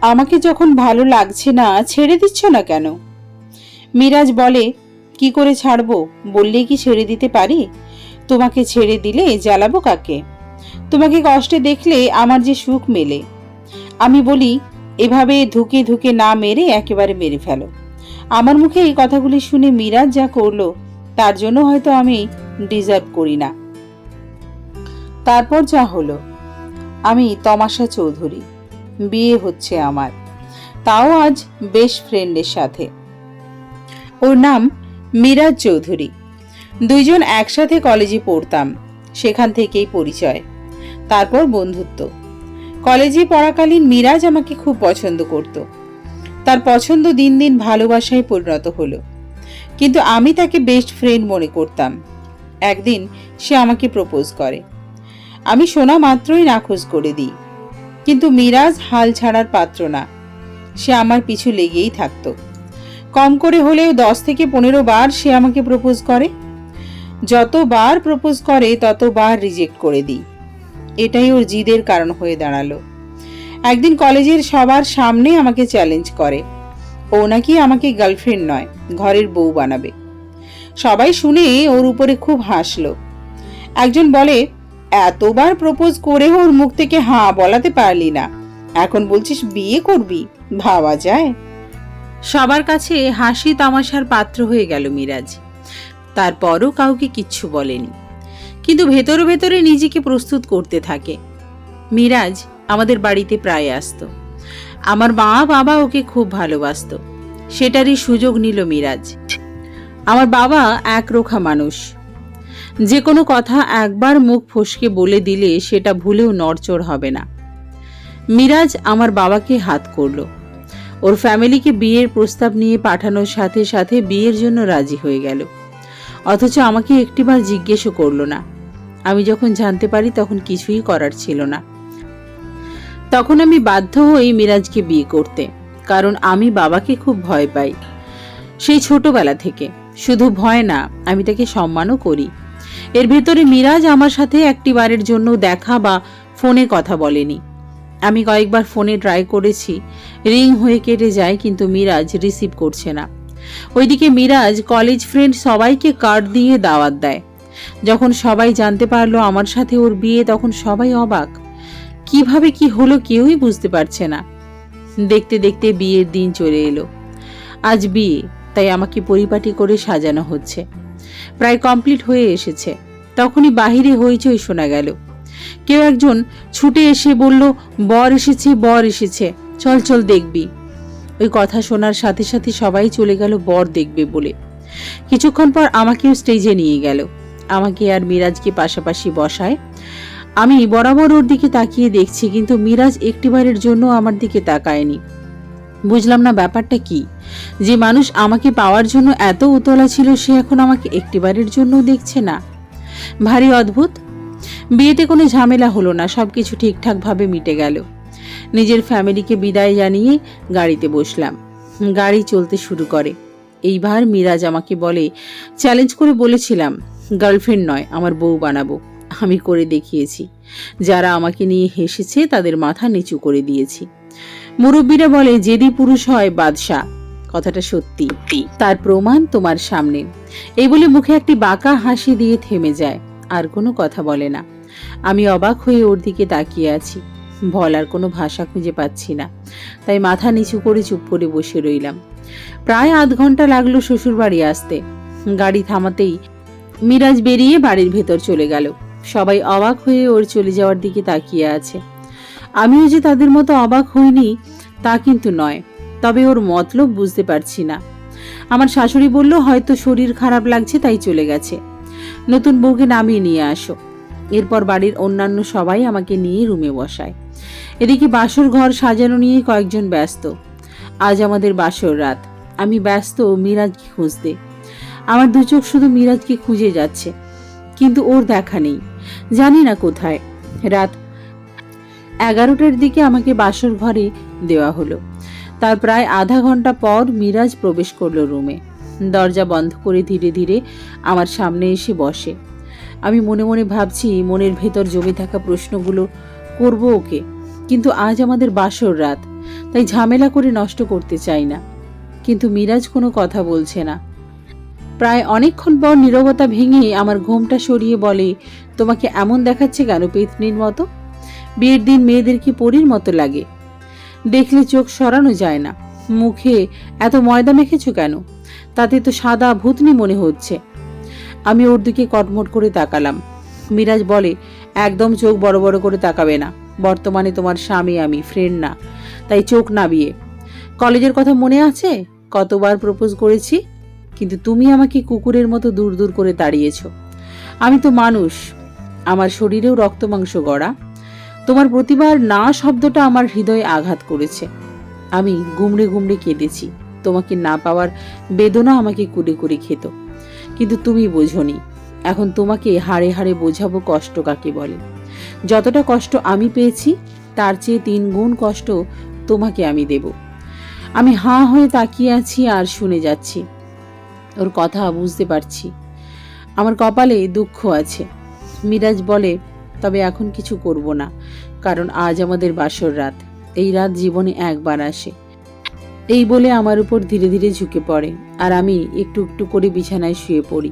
আমাকে যখন ভালো লাগছে না, ছেড়ে দিচ্ছ না কেন? মিরাজ বলে, কি করে ছাড়বো? বললেই কি ছেড়ে দিতে পারি? তোমাকে ছেড়ে দিলে জ্বালাবো কাকে? তোমাকে কষ্টে দেখলে আমার যে সুখ মেলে। আমি বলি, এভাবে ধুকে ধুকে না মেরে একেবারে মেরে ফেলো। আমার মুখে এই কথাগুলি শুনে মিরাজ যা করল, তার জন্য হয়তো আমি ডিজার্ভ করি না। তারপর যা হলো, আমি তমাশা চৌধুরী। বিয়ে হচ্ছে আমার। তাও আজ বেস্ট ফ্রেন্ডের সাথে। ওর নাম মিরাজ চৌধুরী। দুইজন একসাথে কলেজে পড়তাম, সেখান থেকেই পরিচয়, তারপর বন্ধুত্ব। কলেজে পড়াকালীন মিরাজ আমাকে খুব পছন্দ করত। তার পছন্দ দিন দিন ভালোবাসায় পরিণত হলো। কিন্তু আমি তাকে বেস্ট ফ্রেন্ড মনে করতাম। একদিন সে আমাকে প্রপোজ করে। আমি শোনা মাত্রই নাখোশ করে দিই। কিন্তু মিরাজ হাল ছাড়ার পাত্র না। সে আমার পিছু লেগেই থাকতো। কম করে হলেও দশ থেকে পনেরো বার সে আমাকে প্রপোজ করে। যতবার প্রপোজ করে ততবার রিজেক্ট করে দিই। এটাই ওর জিদের কারণ হয়ে দাঁড়াল। একদিন কলেজের সবার সামনে আমাকে চ্যালেঞ্জ করে। ও নাকি আমাকে গার্লফ্রেন্ড নয়, ঘরের বউ বানাবে। সবাই শুনে ওর উপরে খুব হাসলো। একজন বলে এতবার প্রপোজ করে ওর মুখ থেকে হাঁ বলাতে পারলি না। এখন বলছিস বিয়ে করবি? ভাবা যায়। সবার কাছে হাসি তামাশার পাত্র হয়ে গেল মিরাজ। তারপরও কাউকে কিচ্ছু বলেনি। কিন্তু ভেতরে ভেতরে নিজেকে প্রস্তুত করতে থাকে। মিরাজ আমাদের বাড়িতে প্রায় আসত। আমার মা বাবা ওকে খুব ভালোবাসতো। সেটারই সুযোগ নিল মিরাজ। আমার বাবা একরোখা মানুষ। যে কোনো কথা একবার মুখ ফসকে বলে দিলে সেটা ভুলেও নড়চড় হবে না। মিরাজ আমার বাবাকে হাত করল। ওর ফ্যামিলিকে বিয়ের প্রস্তাব নিয়ে পাঠানোর সাথে সাথে বিয়ের জন্য রাজি হয়ে গেল। অথচ আমাকে একটিবার জিজ্ঞেসও করল না। আমি যখন জানতে পারি তখন কিছুই করার ছিল না। তখন আমি বাধ্য হই মিরাজকে বিয়ে করতে, কারণ আমি বাবাকে খুব ভয় পাই। সেই ছোটবেলা থেকে। শুধু ভয় না, আমি তাকে সম্মানও করি। এর ভেতরে মিরাজ আমার সাথে একটি বারের জন্য দেখা বা ফোনে কথা বলেনি। আমি কয়েকবার ফোনে ট্রাই করেছি, রিং হয়ে কেটে যায় কিন্তু মিরাজ রিসিভ করছে না। ওইদিকে মিরাজ কলেজ ফ্রেন্ড সবাইকে কার্ড দিয়ে দাওয়াত দেয়। যখন সবাই জানতে পারল আমার সাথে ওর বিয়ে, তখন সবাই অবাক। কীভাবে কি হলো কেউই বুঝতে পারছে না। দেখতে দেখতে বিয়ের দিন চলে এলো। আজ বিয়ে, তাই আমাকে পরিপাটি করে সাজানো হচ্ছে। প্রায় কমপ্লিট হয়ে এসেছে। তখনই বাহিরে হইচই শোনা গেল। কেউ একজন ছুটে এসে বলল, বর এসেছে বর এসেছে, চল চল দেখবি। ওই কথা শোনার সাথে সাথে সবাই চলে গেল বর দেখবে বলে। কিছুক্ষণ পর আমাকেও স্টেজে নিয়ে গেল। আমাকে আর মিরাজকে পাশাপাশি বসায়। আমি বরাবর ওর দিকে তাকিয়ে দেখছি, কিন্তু মিরাজ একটিবারের জন্য আমার দিকে তাকায়নি। বুঝলাম না ব্যাপারটা কি। যে মানুষ আমাকে পাওয়ার জন্য এত উতলা ছিল, সে এখন আমাকে একটিবারের জন্য দেখছে না। ভারী অদ্ভুত। বিয়েতে কোনো ঝামেলা হলো না, সবকিছু ঠিকঠাকভাবে মিটে গেল। নিজের ফ্যামিলিকে বিদায় জানিয়ে গাড়িতে বসলাম। গাড়ি চলতে শুরু করে। এইবার মিরাজ আমাকে বলে চ্যালেঞ্জ করে বলেছিলাম গার্লফ্রেন্ড নয়, আমার বউ বানাবো। আমি করে দেখিয়েছি। যারা আমাকে নিয়ে হেসেছে, তাদের মাথা নিচু করে দিয়েছি। মুরব্বীরা বলে যেদি পুরুষ হয় বাদশাহ। কথাটা সত্যি। তার প্রমাণ তোমার সামনে। এই বলে মুখে একটি বাঁকা হাসি দিয়ে থেমে যায় আর কোনো কথা বলে না। আমি অবাক হয়ে ওর দিকে তাকিয়ে আছি। বলার কোনো ভাষা খুঁজে পাচ্ছি না। তাই মাথা নিচু করে চুপ করে বসে রইলাম। প্রায় আধ ঘণ্টা লাগল শ্বশুর বাড়ি আসতে। গাড়ি থামাতেই মিরাজ বেরিয়ে বাড়ির ভেতর চলে গেল। সবাই অবাক হয়ে ওর চলে যাওয়ার দিকে তাকিয়ে আছে। আমিও যে তাদের মতো অবাক হইনি, তা কিন্তু নয়। তবে ওর মতলব বুঝতে পারছি না। আমার শাশুড়ি বলল, হয়তো শরীর খারাপ লাগছে, তাই চলে গেছে। নতুন বউকে নামিয়ে নিয়ে আসো। এরপর বাড়ির অন্যান্য সবাই আমাকে নিয়ে রুমে বসায়। এদিকে বাসর ঘর সাজানো নিয়ে কয়েকজন ব্যস্ত। আজ আমাদের বাসর রাত। আমি ব্যস্ত মিরাজকে খুঁজতে। আমার দু চোখ শুধু মিরাজকে খুঁজে যাচ্ছে। কিন্তু ওর দেখা নেই। জানি না কোথায়। রাত এগারোটার দিকে আমাকে বাসর ঘরে দেওয়া হলো। তার প্রায় আধা ঘণ্টা পর মিরাজ প্রবেশ করল রুমে। দরজা বন্ধ করে ধীরে ধীরে আমার সামনে এসে বসে। আমি মনে মনে ভাবছি, মনের ভেতর জমে থাকা প্রশ্নগুলো, করব ওকে? কিন্তু আজ আমাদের বাসর রাত, তাই ঝামেলা করে নষ্ট করতে চাই না। কিন্তু মিরাজ কোনো কথা বলছে না। প্রায় অনেকক্ষণ পর নীরবতা ভেঙে আমার ঘোমটা সরিয়ে বলে, তোমাকে এমন দেখাচ্ছে কেন, পেতনির মতো? বিয়ের দিন মেয়েদের কি পরীর মতো লাগে? দেখলে চোখ সরানো যায় না। মুখে এত ময়দা মেখেছো কেন? তাতে তো সাদা ভূতনি মনে হচ্ছে। আমি ওর দিকে কটমট করে তাকালাম। মিরাজ বলে, একদম চোখ বড় বড় করে তাকাবে না। বর্তমানে তোমার স্বামী আমি ফ্রেন্ড না। তাই চোখ নাবিয়ে। কলেজের কথা মনে আছে? কতবার প্রপোজ করেছি? কিন্তু তুমি আমাকে কুকুরের মতো দূর দূর করে তাড়িয়েছ। আমি তো মানুষ। আমার শরীরেও রক্ত মাংস গড়া। তোমার প্রতিবার না শব্দটা আমার হৃদয়ে আঘাত করেছে। আমি গুমড়ে গুমড়ে কেঁদেছি। তোমাকে না পাওয়ার বেদনা আমাকে কুড়ে কুড়ে খেত। কিন্তু তুমি বোঝনি। এখন তোমাকে হাড়ে হাড়ে বোঝাবো কষ্ট কাকে বলে। যতটা কষ্ট আমি পেয়েছি, তার চেয়ে তিন গুণ কষ্ট তোমাকে আমি দেব। আমি হাঁ হয়ে তাকিয়ে আছি আর শুনে যাচ্ছি। ওর কথা বুঝতে পারছি। আমার কপালে দুঃখ আছে। মিরাজ বলে তবে এখন কিছু করব না, কারণ আজ আমাদের বাসর রাত। এই রাত জীবনে একবার আসে। এই বলে আমার উপর ধীরে ধীরে ঝুঁকে পড়ে, আর আমি একটু একটু করে বিছানায় শুয়ে পড়ি।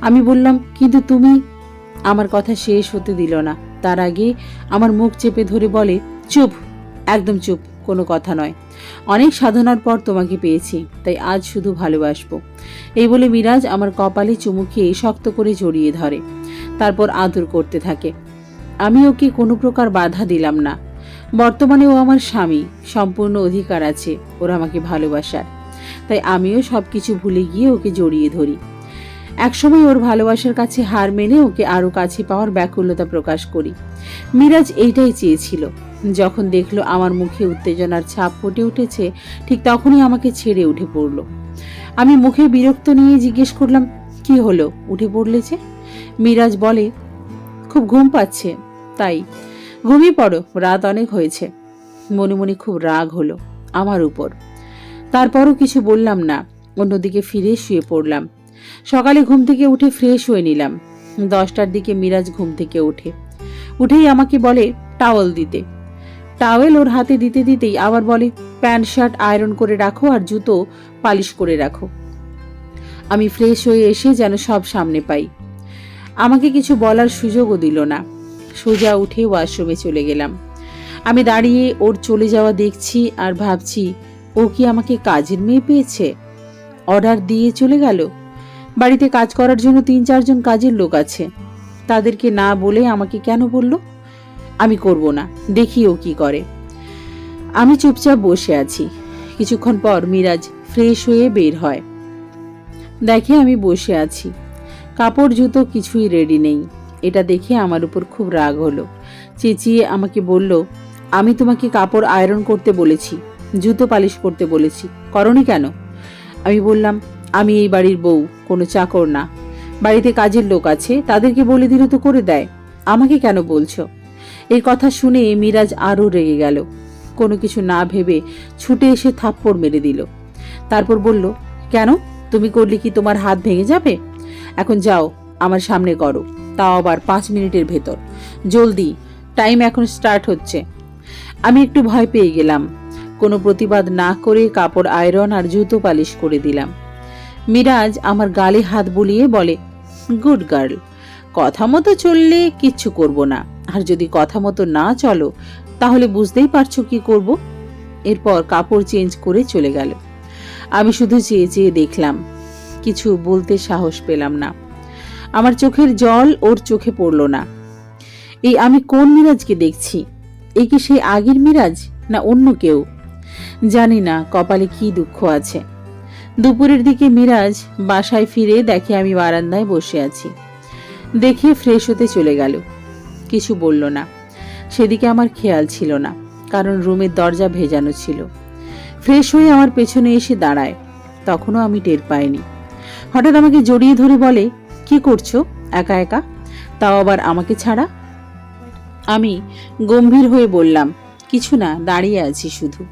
আমি বললাম, কিন্তু তুমি? আমার কথা শেষ হতে দিল না। তার আগে আমার মুখ চেপে ধরে বলে, চুপ, একদম চুপ, কোনো কথা নয়। অনেক সাধনার পর তোমাকে পেয়েছি, তাই আজ শুধু ভালোবাসবো। এই বলে মিরাজ আমার কপালে চুমু খেয়ে শক্ত করে জড়িয়ে ধরে, তারপর আদর করতে থাকে। আমি ওকে কোনো প্রকার বাধা দিলাম না। বর্তমানে ও আমার স্বামী, সম্পূর্ণ অধিকার আছে, ওর আমাকে ভালোবাসার। তাই আমিও সব কিছু ভুলে গিয়ে ওকে জড়িয়ে ধরি। একসময় ওর ভালোবাসার কাছে হার মেনে ওকে আরও কাছে পাওয়ার ব্যাকুলতা প্রকাশ করি। মিরাজ এইটাই চেয়েছিল। যখন দেখল আমার মুখে উত্তেজনার ছাপ ফুটে উঠেছে, ঠিক তখনই আমাকে ছেড়ে উঠে পড়ল। আমি মুখে বিরক্ত নিয়ে জিজ্ঞেস করলাম, কি হলো? উঠে পড়লে যে? মিরাজ বলে, খুব ঘুম পাচ্ছে, তাই। ঘুমিয়ে পড়ো, রাত অনেক হয়েছে। মনে মনে খুব রাগ হলো আমার উপর। তারপরও কিছু বললাম না, অন্যদিকে ফিরে শুয়ে পড়লাম। সকালে ঘুম থেকে উঠে ফ্রেশ হয়ে নিলাম। দশটার দিকে মিরাজ ঘুম থেকে ওঠে। উঠেই আমাকে বলে, টাওয়েল দিতে। টাওয়েল ওর হাতে দিতে দিতেই আবার বলে, প্যান্ট, শার্ট, আয়রন করে রাখো আর জুতো পালিশ করে রাখো। আমি ফ্রেশ হয়ে এসে যেন সব সামনে পাই। আমাকে কিছু বলার সুযোগও দিল না। সোজা উঠে ওয়াশরুমে চলে গেলাম। আমি দাঁড়িয়ে ওর চলে যাওয়া দেখছি আর ভাবছি, ও কি আমাকে কাজের মেয়ে পেয়েছে? অর্ডার দিয়ে চলে গেল? বাড়িতে কাজ করার জন্য তিন, চারজন কাজের লোক আছে। তাদেরকে না বলে আমাকে কেন বলল? আমি করব না, দেখি ও কি করে। আমি চুপচাপ বসে আছি। কিছুক্ষণ পর মিরাজ ফ্রেশ হয়ে বের হয়। দেখে আমি বসে আছি। কাপড়, জুতো কিছুই রেডি নেই। এটা দেখে আমার উপর খুব রাগ হলো। চেঁচিয়ে আমাকে বলল, আমি তোমাকে কাপড় আয়রন করতে বলেছি, জুতো পালিশ করতে বলেছি। করনি কেন? আমি বললাম, আমি এই বাড়ির বউ, কোনো চাকর না। বাড়িতে কাজের লোক আছে, তাদেরকে বলে দিলে তো করে দেয়। আমাকে কেন বলছো? এই কথা শুনে মিরাজ আরও রেগে গেল। কোনো কিছু না ভেবে ছুটে এসে থাপ্পড় মেরে দিল। তারপর বলল, কেন? তুমি করলে কি তোমার হাত ভেঙে যাবে? এখন যাও, আমার সামনে করো। তাও আবার পাঁচ মিনিটের ভেতর। জলদি, টাইম এখন স্টার্ট হচ্ছে। আমি একটু ভয় পেয়ে গেলাম। কোনো প্রতিবাদ না করে কাপড়, আয়রন আর জুতো পালিশ করে দিলাম। মিরাজ আমার গালে হাত বুলিয়ে বলে, গুড গার্ল কথা মতো চললে কিচ্ছু করব না। আর যদি কথা মতো না চলো, তাহলে বুঝতেই পারছ কি করব। এরপর কাপড় চেঞ্জ করে চলে গেল। আমি শুধু চেয়ে চেয়ে দেখলাম, কিছু বলতে সাহস পেলাম না। আমার চোখের জল ওর চোখে পড়ল না। এই আমি কোন মিরাজকে দেখছি? এই কি সেই আগের মিরাজ, না অন্য কেউ? জানি না কপালে কি দুঃখ আছে। দুপুরের দিকে মিরাজ বাসায় ফিরে দেখে আমি বারান্দায় বসে আছি। দেখে ফ্রেশ হতে চলে গেল। কিছু বলল না। সেদিকে আমার খেয়াল ছিল না, কারণ রুমের দরজা ভেজানো ছিল। ফ্রেশ হয়ে আমার পেছনে এসে দাঁড়ায়, তখনও আমি টের পাইনি। হঠাৎ আমাকে জড়িয়ে ধরে বলে, কি করছ? একা একা? তাও আবার আমাকে ছাড়া? আমি গম্ভীর হয়ে বললাম, কিছু না, দাঁড়িয়ে আছি শুধু।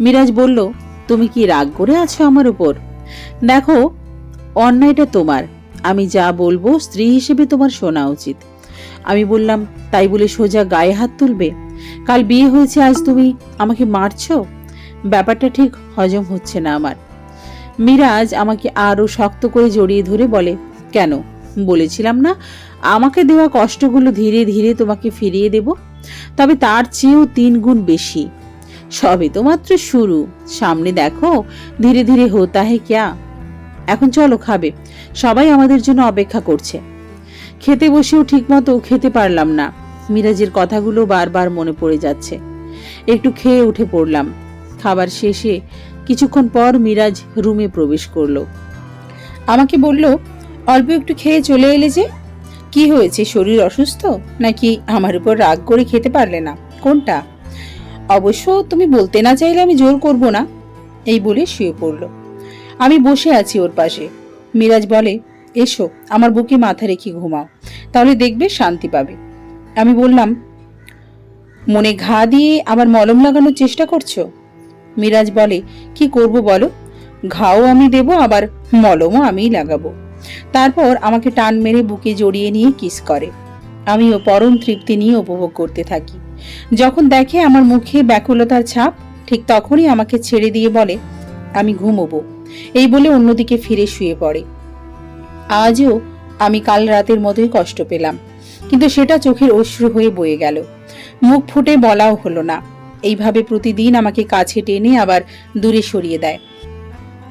মিরাজ বলল, তুমি কি রাগ করে আছো আমার উপর? দেখো, অন্যায়টা তোমার। আমি যা বলব স্ত্রী হিসেবে তোমার শোনা উচিত। আমি বললাম, তাই বলে সোজা গায়ে হাত তুলবে? কাল বিয়ে হয়েছে, আজ তুমি আমাকে মারছো? ব্যাপারটা ঠিক হজম হচ্ছে না আমার। মিরাজ আমাকে আরও শক্ত করে জড়িয়ে ধরে বলে, কেন? বলেছিলাম না, আমাকে দেওয়া কষ্টগুলো ধীরে ধীরে তোমাকে ফিরিয়ে দেব। তবে তার চেয়েও তিন গুণ বেশি। সবে তো মাত্র শুরু। সামনে দেখো, ধীরে ধীরে হোতা হে ক্যা? এখন চলো খাবে। সবাই আমাদের জন্য অপেক্ষা করছে। খেতে বসেও ঠিকমতো খেতে পারলাম না। মিরাজের কথাগুলো বারবার মনে পড়ে যাচ্ছে। একটু খেয়ে উঠে পড়লাম। খাবার শেষে কিছুক্ষণ পর মিরাজ রুমে প্রবেশ করল। আমাকে বলল, অল্প একটু খেয়ে চলে এলে যে? কি হয়েছে? শরীর অসুস্থ? নাকি আমার উপর রাগ করে খেতে পারলে না? কোনটা? অবশ্য তুমি বলতে না চাইলে আমি জোর করব না। এই বলে শুয়ে পড়ল। আমি বসে আছি ওর পাশে। মিরাজ বলে, এসো, আমার বুকে মাথা রেখে ঘুমাও। তাহলে দেখবে শান্তি পাবে। আমি বললাম, মনে ঘা দিয়ে আবার মলম লাগানোর চেষ্টা করছ? মিরাজ বলে, কি করব বলো? ঘাও আমি দেব, আবার মলমও আমিই লাগাবো। তারপর আমাকে টান মেরে বুকে জড়িয়ে নিয়ে কিস করে। আমিও পরম তৃপ্তি নিয়ে উপভোগ করতে থাকি। যখন দেখে আমার মুখে ব্যাকুলতার ছাপ, ঠিক তখনই আমাকে ছেড়ে দিয়ে বলে, আমি ঘুমোবো। এই বলে অন্যদিকে ফিরে শুয়ে পড়ে। আজও আমি কাল রাতের মতোই কষ্ট পেলাম, কিন্তু সেটা চোখের অশ্রু হয়ে বয়ে গেল। মুখ ফুটে বলাও হলো না। এইভাবে প্রতিদিন আমাকে কাছে টেনে আবার দূরে সরিয়ে দেয়।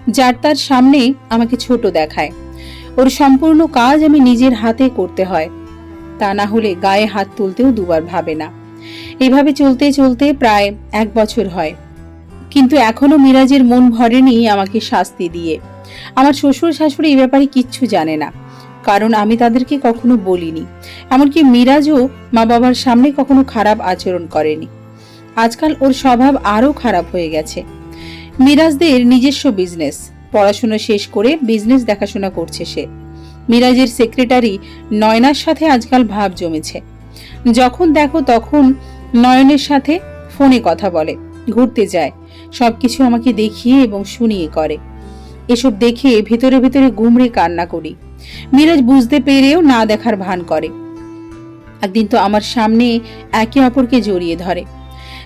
যার তার সামনে আমাকে ছোট দেখায়। ওর সম্পূর্ণ কাজ আমি নিজের হাতে করতে হয়। তা না হলে গায়ে হাত তুলতেও দুবার ভাবে না। এভাবে চলতে চলতে প্রায় এক বছর হয়। কিন্তু এখনও মিরাজের মন ভরেনি আমাকে শাস্তি দিয়ে। আমার শ্বশুর শাশুড়ি এ ব্যাপারে কিচ্ছু জানে না, কারণ আমি তাদেরকে কখনো বলিনি। এমনকি মিরাজও মা বাবার সামনে কখনো খারাপ আচরণ করেনি। আজকাল ওর স্বভাব আরও খারাপ হয়ে গেছে। মিরাজদের নিজস্ব বিজনেস পড়াশোনা শেষ করে বিজনেস দেখাশোনা করছে সে। মিরাজের সেক্রেটারি নয়নার সাথে আজকাল ভাব জমেছে। যখন দেখো তখন নয়নের সাথে ফোনে কথা বলে, ঘুরতে যায়। সবকিছু আমাকে দেখিয়ে এবং শুনিয়ে করে। এসব দেখে ভেতরে ভেতরে গুমড়ে কান্না করি। মিরাজ বুঝতে পেরেও না দেখার ভান করে। একদিন তো আমার সামনে একে অপরকে জড়িয়ে ধরে।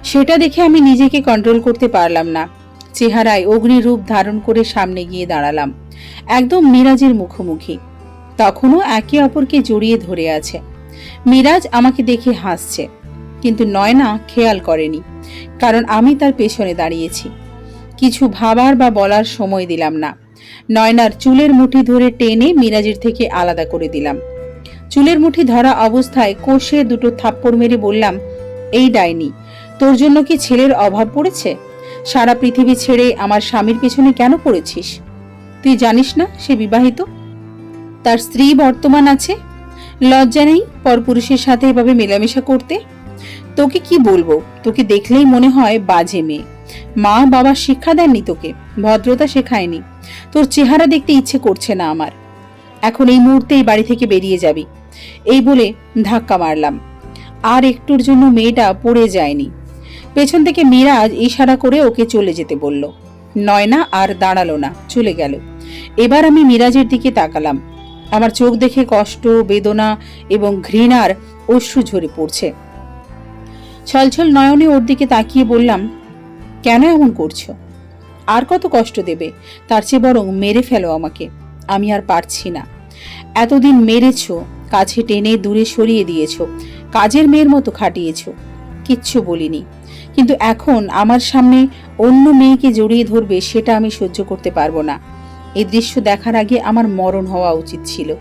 সেটা দেখে আমি নিজেকে কন্ট্রোল করতে পারলাম না। চেহারায় অগ্নি রূপ ধারণ করে সামনে গিয়ে দাঁড়ালাম। একদম মিরাজের মুখোমুখি। তখনও একে অপরকে জড়িয়ে ধরে আছে। মিরাজ আমাকে দেখে হাসছে। কিন্তু নয়না খেয়াল করেনি, কারণ আমি তার পেছনে দাঁড়িয়েছি। কিছু ভাবার বা বলার সময় দিলাম না। নয়নার চুলের মুঠি ধরে টেনে মিরাজের থেকে আলাদা করে দিলাম। চুলের মুঠি ধরা অবস্থায় কষে দুটো থাপ্পড় মেরে বললাম, এই ডাইনি, তোর জন্য কি ছেলের অভাব পড়েছে? সারা পৃথিবী ছেড়ে আমার স্বামীর পেছনে কেন পড়েছিস? তুই জানিস না সে বিবাহিত? তার স্ত্রী বর্তমান আছে? লজ্জা নেই পরপুরুষের সাথে এভাবে মেলামেশা করতে? তোকে কি বলব? তোকে দেখলেই মনে হয় বাজে মেয়ে। মা বাবা শিক্ষা দেননি তোকে, ভদ্রতা শেখায়নি। তোর চেহারা দেখতে ইচ্ছে করছে না আমার। এখন এই মুহূর্তে এই বাড়ি থেকে বেরিয়ে যাবি। এই বলে ধাক্কা মারলাম। আর একটুর জন্য মেয়েটা পড়ে যায়নি। পেছন থেকে মিরাজ ইশারা করে ওকে চলে যেতে বলল। নয়না আর দাঁড়াল না, চলে গেল। এবার আমি মিরাজের দিকে তাকালাম। আমার চোখ দেখে কষ্ট, বেদনা এবং ঘৃণার অশ্রু ঝরে পড়ছে। ছলছল নয়নে ওর দিকে তাকিয়ে বললাম, কেন এমন করছ? আর কত কষ্ট দেবে? তার চেয়ে বরং মেরে ফেলো আমাকে। আমি আর পারছি না। এতদিন মেরেছো, কাছে টেনে দূরে সরিয়ে দিয়েছ, কাজের মেয়ের মতো খাটিয়েছো। কিচ্ছু বলিনি। কিন্তু এখন আমার সামনে অন্য মেয়েকে জড়িয়ে ধরবে সেটা আমি সহ্য করতে পারব না। এই দৃশ্য দেখার আগে আমার মরণ হওয়া উচিত ছিল।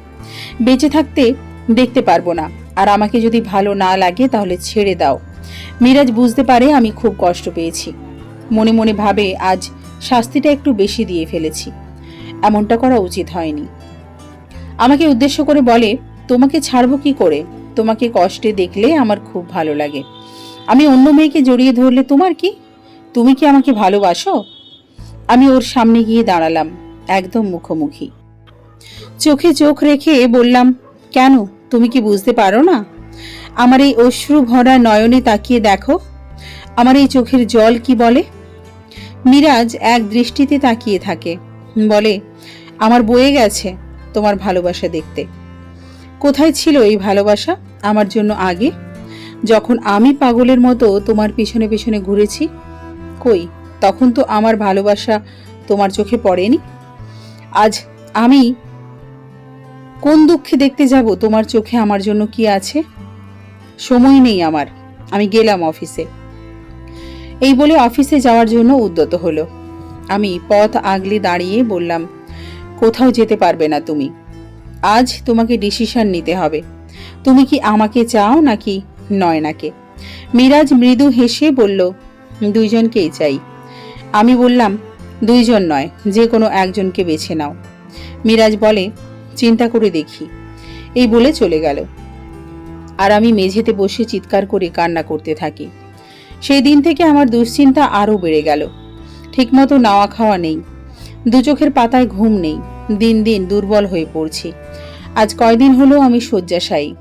বেঁচে থাকতে দেখতে পারব না। আর আমাকে যদি ভালো না লাগে তাহলে ছেড়ে দাও। মিরাজ বুঝতে পারে আমি খুব কষ্ট পেয়েছি। মনে মনে ভাবে, আজ শাস্তিটা একটু বেশি দিয়ে ফেলেছি। এমনটা করা উচিত হয়নি। আমাকে উদ্দেশ্য করে বলে, তোমাকে ছাড়বো কি করে? তোমাকে কষ্টে দেখলে আমার খুব ভালো লাগে। আমি অন্য মেয়েকে জড়িয়ে ধরলে তোমার কি? তুমি কি আমাকে ভালোবাসো? আমি ওর সামনে গিয়ে দাঁড়ালাম, একদম মুখোমুখি। চোখে চোখ রেখে বললাম, কেন? তুমি কি বুঝতে পারো না? আমার এই অশ্রু ভরা নয়নে তাকিয়ে দেখো। আমার এই চোখের জল কি বলে? মিরাজ এক দৃষ্টিতে তাকিয়ে থাকে। বলে, আমার বয়ে গেছে তোমার ভালোবাসা দেখতে। কোথায় ছিল এই ভালোবাসা আমার জন্য আগে? যখন আমি পাগলের মতো তোমার পিছনে পিছনে ঘুরেছি, কই, তখন তো আমার ভালোবাসা তোমার চোখে পড়েনি। আজ আমি কোন দুঃখে দেখতে যাব? তোমার চোখে আমার জন্য কি আছে? সময় নেই আমার। আমি গেলাম অফিসে। এই বলে অফিসে যাওয়ার জন্য উদ্যত হলো। আমি পথ আগলে দাঁড়িয়ে বললাম, কোথাও যেতে পারবে না তুমি। আজ তোমাকে ডিসিশন নিতে হবে। তুমি কি আমাকে চাও নাকি নয়নাকে মিরাজ মৃদু হেসে বলল দুইজনকেই চাই। আমি বললাম, দুইজন নয়, যে কোনো একজনকে বেছে নাও। মিরাজ বলে, চিন্তা করে দেখি। এই বলে চলে গেল। আর আমি মেঝেতে বসে চিৎকার করে কান্না করতে থাকি। সেই দিন থেকে আমার দুশ্চিন্তা আরও বেড়ে গেল। ঠিকমতো নাওয়া খাওয়া নেই। দু চোখের পাতায় ঘুম নেই। দিন দিন দুর্বল হয়ে পড়ছি। আজ কয়দিন হলো আমি শয্যাশায়ী।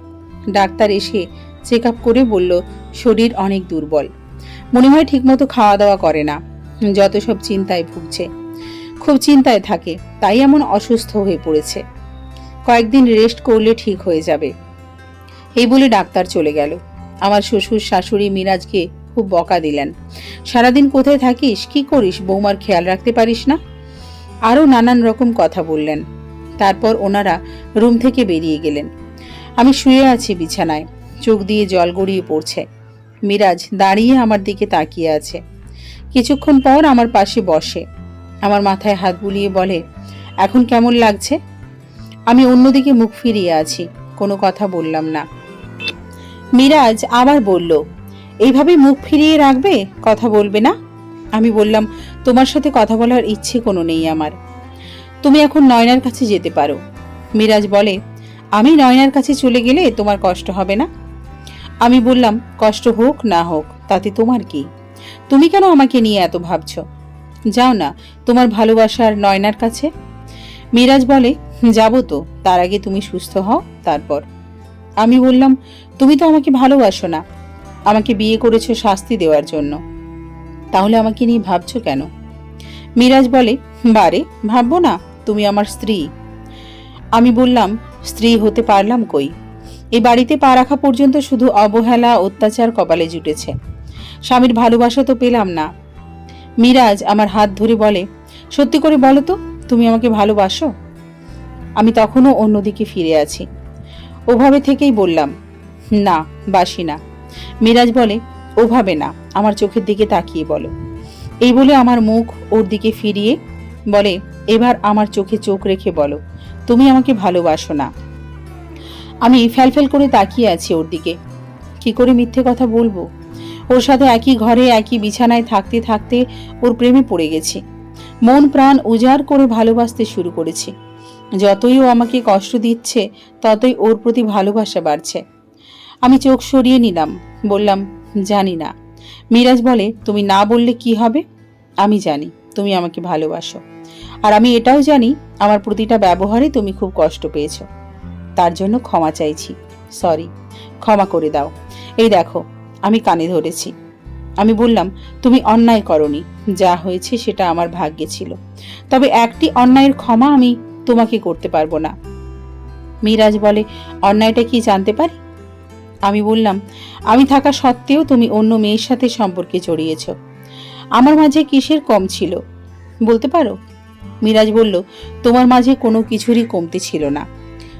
ডাক্তার এসে চেক আপ করে বলল, শরীর অনেক দুর্বল। মনে হয় ঠিকমতো খাওয়া দাওয়া করে না। যত সব চিন্তায় ভুগছে। খুব চিন্তায় থাকে। তাই এমন অসুস্থ হয়ে পড়েছে। কয়েকদিন রেস্ট করলে ঠিক হয়ে যাবে। এই বলে ডাক্তার চলে গেল। আমার শ্বশুর, শাশুড়ি মিরাজকে খুব বকা দিলেন। সারাদিন কোথায় থাকিস? কি করিস? বৌমার খেয়াল রাখতে পারিস না? আরও নানান রকম কথা বললেন। তারপর ওনারা রুম থেকে বেরিয়ে গেলেন। আমি শুয়ে আছি বিছানায়। চোখ দিয়ে জল গড়িয়ে পড়ছে। মিরাজ দাঁড়িয়ে আমার দিকে তাকিয়ে আছে। কিছুক্ষণ পর আমার পাশে বসে। আমার মাথায় হাত বুলিয়ে বলে, এখন কেমন লাগছে? আমি অন্যদিকে মুখ ফিরিয়ে আছি। কোনো কথা বললাম না। মিরাজ আবার বলল, এইভাবে মুখ ফিরিয়ে রাখবে? কথা বলবে না? আমি বললাম, তোমার সাথে কথা বলার ইচ্ছে কোনো নেই আমার। তুমি এখন নয়নার কাছে যেতে পারো। মিরাজ বলে, আমি নয়নার কাছে চলে গেলে তোমার কষ্ট হবে না? আমি বললাম, কষ্ট হোক না হোক, তাতে তোমার কি? তুমি কেন আমাকে নিয়ে এত ভাবছ? যাও না, তোমার ভালোবাসার নয়নার কাছে? মিরাজ বলে, যাব তো, তার আগে তুমি সুস্থ হও, তারপর। আমি বললাম, তুমি তো আমাকে ভালোবাসো না। আমাকে বিয়ে করেছ শাস্তি দেওয়ার জন্য। তাহলে আমাকে নিয়ে ভাবছ কেন? মিরাজ বলে, বারে, ভাববো না, তুমি আমার স্ত্রী। আমি বললাম, স্ত্রী হতে পারলাম কই? এই বাড়িতে পা রাখা পর্যন্ত শুধু অবহেলা, অত্যাচার কপালে জুটেছে। স্বামীর ভালোবাসা তো পেলাম না। মিরাজ আমার হাত ধরে বলে, সত্যি করে বলো তো, তুমি আমাকে ভালোবাসো? আমি তখনও অন্যদিকে ফিরে আছি। ওভাবে থেকেই বললাম, না বাসি না মিরাজ বলে, ওভাবে না, আমার চোখের দিকে তাকিয়ে বলো। এই বলে আমার মুখ ওর দিকে ফিরিয়ে বলে, এবার আমার চোখে চোখ রেখে বলো, তুমি আমাকে ভালোবাসো না। আমি ফ্যালফ্যাল করে তাকিয়ে আছি ওর দিকে। কি করে মিথ্যে কথা বলব? ওর সাথে একই ঘরে, একই বিছানায় থাকতে থাকতে ওর প্রেমে পড়ে গেছি। মন প্রাণ উজাড় করে ভালোবাসতে শুরু করেছি। যতই ও আমাকে কষ্ট দিচ্ছে, ততই ওর প্রতি ভালোবাসা বাড়ছে। আমি চোখ সরিয়ে নিলাম, বললাম, জানি না। মিরাজ বলে, তুমি না বললে কি হবে? আমি জানি, তুমি আমাকে ভালোবাসো। আর আমি এটাও জানি, আমার প্রতিটা ব্যবহারে তুমি খুব কষ্ট পেয়েছ। তার জন্য ক্ষমা চাইছি। সরি, ক্ষমা করে দাও। এই দেখো, আমি কানে ধরেছি। আমি বললাম, তুমি অন্যায় করনি। যা হয়েছে সেটা আমার ভাগ্যে ছিল। তবে একটি অন্যায়ের ক্ষমা আমি তোমাকে করতে পারব না। মিরাজ বলে, অন্যায়টা কি জানতে পারি? আমি বললাম, আমি থাকা সত্ত্বেও তুমি অন্য মেয়ের সাথে সম্পর্কে জড়িয়েছ। আমার মাঝে কিসের কম ছিল? বলতে পারো? মিরাজ বলল, তোমার মাঝে কোনো কিছুরই কমতি ছিল না।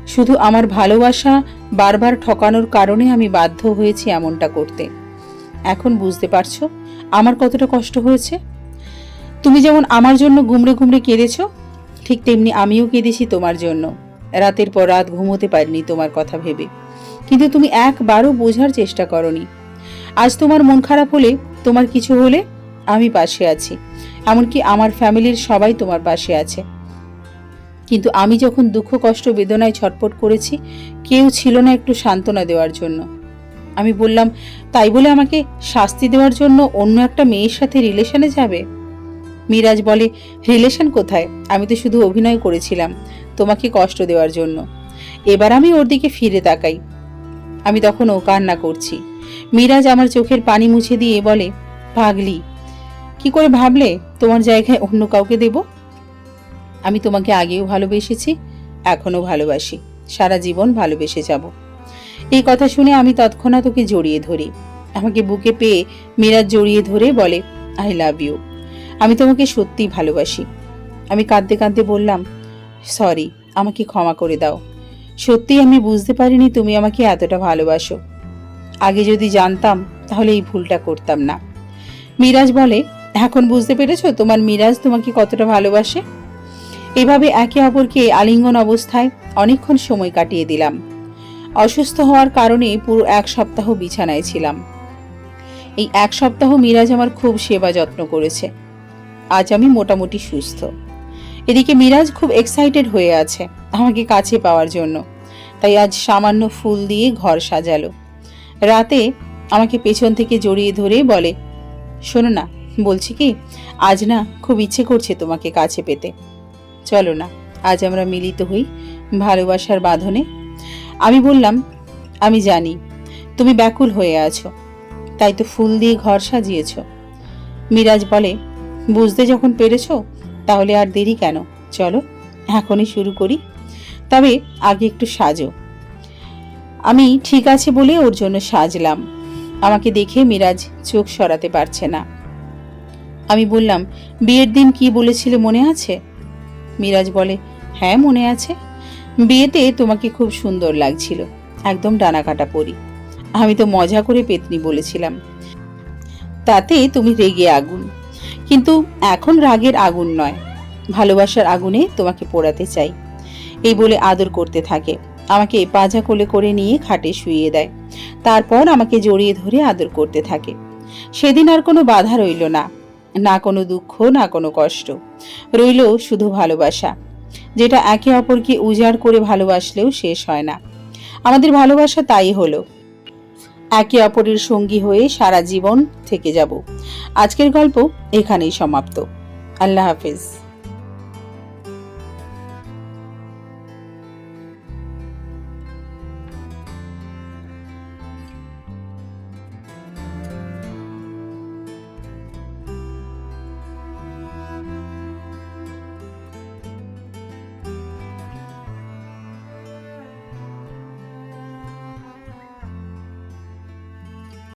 শুধু আমার ভালোবাসা বারবার ঠকানোর কারণে আমি বাধ্য হয়েছি এমনটা করতে। এখন বুঝতে পারছ আমার কতটা কষ্ট হয়েছে? তুমি যেমন আমার জন্য গুমড়ে গুমড়ে কেঁদেছ ঠিক তেমনি আমিও কেঁদেছি তোমার জন্য। রাতের পর রাত ঘুমোতে পারিনি তোমার কথা ভেবে। কিন্তু তুমি একবারও বোঝার চেষ্টা করনি। আজ তোমার মন খারাপ হলে তোমার কিছু হলে আমি পাশে আছি। এমনকি আমার ফ্যামিলির সবাই তোমার পাশে আছে। কিন্তু আমি যখন দুঃখ, কষ্ট, বেদনায় ছটপট করেছি, কেউ ছিল না একটু সান্ত্বনা দেওয়ার জন্য। আমি বললাম, তাই বলে আমাকে শাস্তি দেওয়ার জন্য অন্য একটা মেয়ের সাথে রিলেশনে যাবে? মিরাজ বলে, রিলেশন কোথায়? আমি তো শুধু অভিনয় করেছিলাম, তোমাকে কষ্ট দেওয়ার জন্য। এবার আমি ওর দিকে ফিরে তাকাই। আমি তখনও কান্না করছি। মিরাজ আমার চোখের পানি মুছে দিয়ে বলে, পাগলি, কি করে ভাবলে তোমার জায়গায় অন্য কাউকে দেব? আমি তোমাকে আগেও ভালোবেসেছি, এখনও ভালোবাসি। সারা জীবন ভালোবেসে যাব। এই কথা শুনে আমি তৎক্ষণাৎ ওকে জড়িয়ে ধরি। আমাকে বুকে পেয়ে মিরাজ জড়িয়ে ধরে বলে, আই লাভ ইউ। আমি তোমাকে সত্যিই ভালোবাসি। আমি কাঁদতে কাঁদতে বললাম, সরি, আমাকে ক্ষমা করে দাও। সত্যিই আমি বুঝতে পারিনি তুমি আমাকে এতটা ভালোবাসো। আগে যদি জানতাম, তাহলে এই ভুলটা করতাম না। মিরাজ বলে, এখন বুঝতে পেরেছ তোমার মিরাজ তোমাকে কতটা ভালোবাসে? এভাবে একে অপরকে আলিঙ্গন অবস্থায় অনেকক্ষণ সময় কাটিয়ে দিলাম। অসুস্থ হওয়ার কারণে পুরো এক সপ্তাহ বিছানায় ছিলাম। এই এক সপ্তাহ মিরাজ আমার খুব সেবা যত্ন করেছে। আজ আমি মোটামুটি সুস্থ। এদিকে মিরাজ খুব এক্সাইটেড হয়ে আছে আমাকে কাছে পাওয়ার জন্য। তাই আজ সামান্য ফুল দিয়ে ঘর সাজালো। রাতে আমাকে পেছন থেকে জড়িয়ে ধরে বলে, শোনো না, বলছি কি, আজ না খুব ইচ্ছে করছে তোমাকে কাছে পেতে। চলো না, আজ আমরা মিলিত হই ভালোবাসার বাঁধনে। আমি বললাম, আমি জানি, তুমি ব্যাকুল হয়ে আছো, তাই তো ফুল দিয়ে ঘর সাজিয়েছ। মিরাজ বলে বুঝতে যখন পেরেছ, তাহলে আর দেরি কেন? চলো, এখনই শুরু করি। তবে আগে একটু সাজো। আমি ঠিক আছে বলে ওর জন্য সাজলাম। আমাকে দেখে মিরাজ চোখ সরাতে পারছে না। আমি বললাম, বিয়ের দিন কি বলেছিলে মনে আছে? মিরাজ বলে হ্যাঁ মনে আছে। বিয়েতে তোমাকে খুব সুন্দর লাগছিল। একদম ডানা কাটা পরি। আমি তো মজা করে পেতনি বলেছিলাম। তাতে তুমি রেগে আগুন। কিন্তু এখন রাগের আগুন নয়। ভালোবাসার আগুনে তোমাকে পোড়াতে চাই। এই বলে আদর করতে থাকে। আমাকে পাজা কোলে করে নিয়ে খাটে শুইয়ে দেয়। তারপর আমাকে জড়িয়ে ধরে আদর করতে থাকে। সেদিন আর কোনো বাধা রইল না। না কোনো দুঃখ, না কোনো কষ্ট। রইল শুধু ভালোবাসা। যেটা একে অপরকে উজাড় করে ভালোবাসলেও শেষ হয় না। আমাদের ভালোবাসা তাই হলো। একে অপরের সঙ্গী হয়ে সারা জীবন থেকে যাব। আজকের গল্প এখানেই সমাপ্ত। আল্লাহ হাফেজ।